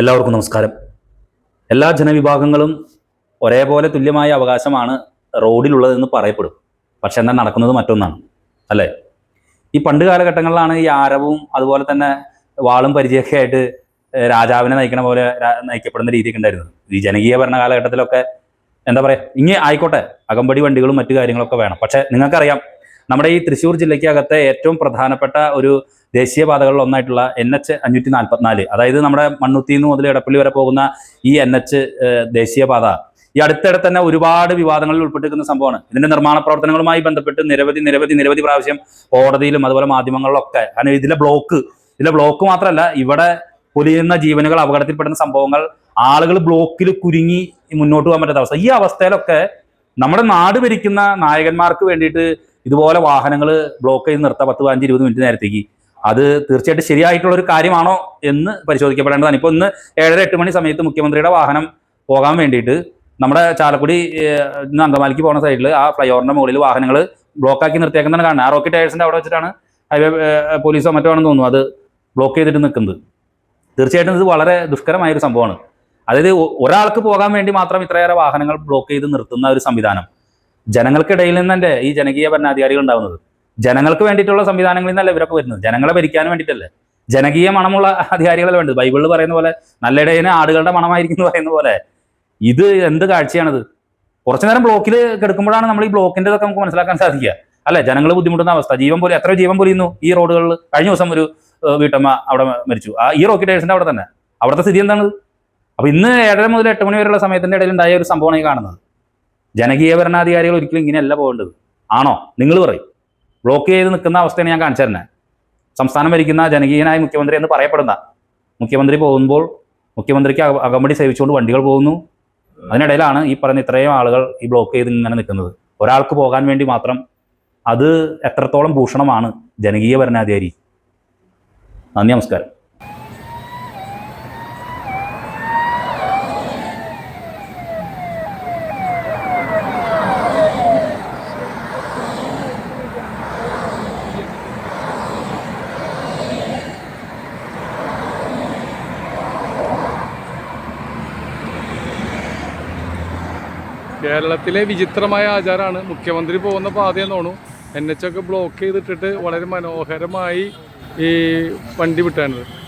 എല്ലാവർക്കും നമസ്കാരം. എല്ലാ ജനവിഭാഗങ്ങളും ഒരേപോലെ തുല്യമായ അവകാശമാണ് റോഡിലുള്ളതെന്ന് പറയപ്പെടും. പക്ഷെ എന്നാൽ നടക്കുന്നത് മറ്റൊന്നാണ് അല്ലേ? ഈ പണ്ട് കാലഘട്ടങ്ങളിലാണ് ഈ ആരവും അതുപോലെ തന്നെ വാളും പരിചയമൊക്കെ ആയിട്ട് രാജാവിനെ നയിക്കണ പോലെ നയിക്കപ്പെടുന്ന രീതിയൊക്കെ ഉണ്ടായിരുന്നത്. ഈ ജനകീയ ഭരണ കാലഘട്ടത്തിലൊക്കെ എന്താ പറയുക ഇനി ആയിക്കോട്ടെ അകമ്പടി വണ്ടികളും മറ്റു കാര്യങ്ങളൊക്കെ വേണം. പക്ഷെ നിങ്ങൾക്കറിയാം നമ്മുടെ ഈ തൃശ്ശൂർ ജില്ലയ്ക്കകത്തെ ഏറ്റവും പ്രധാനപ്പെട്ട ഒരു ദേശീയപാതകളിൽ ഒന്നായിട്ടുള്ള എൻ എച്ച് അഞ്ഞൂറ്റി നാൽപ്പത്തിനാല് അതായത് നമ്മുടെ മണ്ണുത്തി മുതൽ എടപ്പള്ളി വരെ പോകുന്ന ഈ എൻ എച്ച് ദേശീയപാത. ഈ അടുത്തിടെ തന്നെ ഒരുപാട് വിവാദങ്ങളിൽ ഉൾപ്പെട്ടിരിക്കുന്ന സംഭവമാണ്. ഇതിന്റെ നിർമ്മാണ പ്രവർത്തനങ്ങളുമായി ബന്ധപ്പെട്ട് നിരവധി നിരവധി നിരവധി പ്രാവശ്യം കോടതിയിലും അതുപോലെ മാധ്യമങ്ങളിലൊക്കെ കാരണം ഇതിലെ ബ്ലോക്ക് ഇതിലെ ബ്ലോക്ക് മാത്രമല്ല ഇവിടെ പൊലിയുന്ന ജീവനുകൾ അപകടത്തിൽപ്പെടുന്ന സംഭവങ്ങൾ ആളുകൾ ബ്ലോക്കിൽ കുരുങ്ങി മുന്നോട്ട് പോകാൻ പറ്റാത്ത അവസ്ഥ. ഈ അവസ്ഥയിലൊക്കെ നമ്മുടെ നാട് ഭരിക്കുന്ന നായകന്മാർക്ക് വേണ്ടിയിട്ട് ഇതുപോലെ വാഹനങ്ങൾ ബ്ലോക്ക് ചെയ്ത് നിർത്താം പത്ത് പതിനഞ്ച് ഇരുപത് മിനിറ്റ് നേരത്തേക്ക്. അത് തീർച്ചയായിട്ടും ശരിയായിട്ടുള്ള ഒരു കാര്യമാണോ എന്ന് പരിശോധിക്കപ്പെടേണ്ടതാണ്. ഇപ്പോൾ ഇന്ന് ഏഴര എട്ട് മണി സമയത്ത് മുഖ്യമന്ത്രിയുടെ വാഹനം പോകാൻ വേണ്ടിയിട്ട് നമ്മുടെ ചാലക്കുടി ഇന്ന് അങ്കമാലിക്ക് പോകുന്ന സൈഡിൽ ആ ഫ്ലൈ ഓവറിന്റെ മുകളിൽ വാഹനങ്ങൾ ബ്ലോക്കാക്കി നിർത്തിയേക്കുന്നതാണ് കാണുന്നത്. ആ റോക്കി ടയേഴ്സിന്റെ അവിടെ വെച്ചിട്ടാണ് ഹൈവേ പോലീസോ മറ്റോ ആണെന്ന് തോന്നുന്നു അത് ബ്ലോക്ക് ചെയ്തിട്ട് നിൽക്കുന്നത്. തീർച്ചയായിട്ടും ഇത് വളരെ ദുഷ്കരമായ ഒരു സംഭവമാണ്. അതായത് ഒരാൾക്ക് പോകാൻ വേണ്ടി മാത്രം ഇത്രയേറെ വാഹനങ്ങൾ ബ്ലോക്ക് ചെയ്ത് നിർത്തുന്ന ഒരു സംവിധാനം. ജനങ്ങൾക്കിടയിൽ നിന്നല്ലേ ഈ ജനകീയ ഭരണാധികാരികൾ ഉണ്ടാവുന്നത്? ജനങ്ങൾക്ക് വേണ്ടിയിട്ടുള്ള സംവിധാനങ്ങളിൽ നിന്നല്ല ഇവരൊക്കെ വരുന്നത്? ജനങ്ങളെ ഭരിക്കാൻ വേണ്ടിയിട്ടല്ലേ? ജനകീയ മണമുള്ള അധികാരികളെ വേണ്ടത്? ബൈബിളിൽ പറയുന്ന പോലെ നല്ലിടയിന് ആടുകളുടെ മണമായിരിക്കും എന്ന് പറയുന്ന പോലെ. ഇത് എന്ത് കാഴ്ചയാണിത്? കുറച്ചു നേരം ബ്ലോക്കിൽ കിടക്കുമ്പോഴാണ് നമ്മൾ ഈ ബ്ലോക്കിന്റെ ഇതൊക്കെ നമുക്ക് മനസ്സിലാക്കാൻ സാധിക്കുക. അല്ലെ? ജനങ്ങൾ ബുദ്ധിമുട്ടുന്ന അവസ്ഥ. ജീവൻ പോലും എത്ര ജീവൻ പൊലിയുന്നു ഈ റോഡുകളിൽ. കഴിഞ്ഞ ദിവസം ഒരു വീട്ടമ്മ അവിടെ മരിച്ചു. ആ ഈ റോക്കി ടയേഴ്സിന്റെ അവിടെ തന്നെ. അവിടുത്തെ സ്ഥിതി എന്താണ്? അപ്പൊ ഇന്ന് ഏഴര മുതൽ എട്ട് മണി വരെയുള്ള സമയത്തിന്റെ ഇടയിൽ ഉണ്ടായ ഒരു സംഭവമാണ് ഈ കാണുന്നത്. ജനകീയ ഭരണാധികാരികൾ ഒരിക്കലും ഇങ്ങനെയല്ല പോകേണ്ടത്. ആണോ? നിങ്ങൾ പറയും. ബ്ലോക്ക് ചെയ്ത് നിൽക്കുന്ന അവസ്ഥയാണ് ഞാൻ കാണിച്ചു തരുന്നത് സംസ്ഥാനം ഭരിക്കുന്ന ജനകീയനായ മുഖ്യമന്ത്രി എന്ന് പറയപ്പെടുന്ന. മുഖ്യമന്ത്രി പോകുമ്പോൾ മുഖ്യമന്ത്രിക്ക് അകമ്പടി സേവിച്ചുകൊണ്ട് വണ്ടികൾ പോകുന്നു. അതിനിടയിലാണ് ഈ പറയുന്ന ഇത്രയും ആളുകൾ ഈ ബ്ലോക്ക് ചെയ്ത് ഇങ്ങനെ നിൽക്കുന്നത്. ഒരാൾക്ക് പോകാൻ വേണ്ടി മാത്രം അത് എത്രത്തോളം ഭൂഷണമാണ് ജനകീയ ഭരണാധികാരി. നന്ദി നമസ്കാരം. കേരളത്തിലെ വിചിത്രമായ ആചാരമാണ്. മുഖ്യമന്ത്രി പോകുന്ന പാതയെന്ന് തോന്നുന്നു എൻ എച്ച് ഒക്കെ ബ്ലോക്ക് ചെയ്തിട്ടിട്ട് വളരെ മനോഹരമായി ഈ വണ്ടി വിട്ടാണത്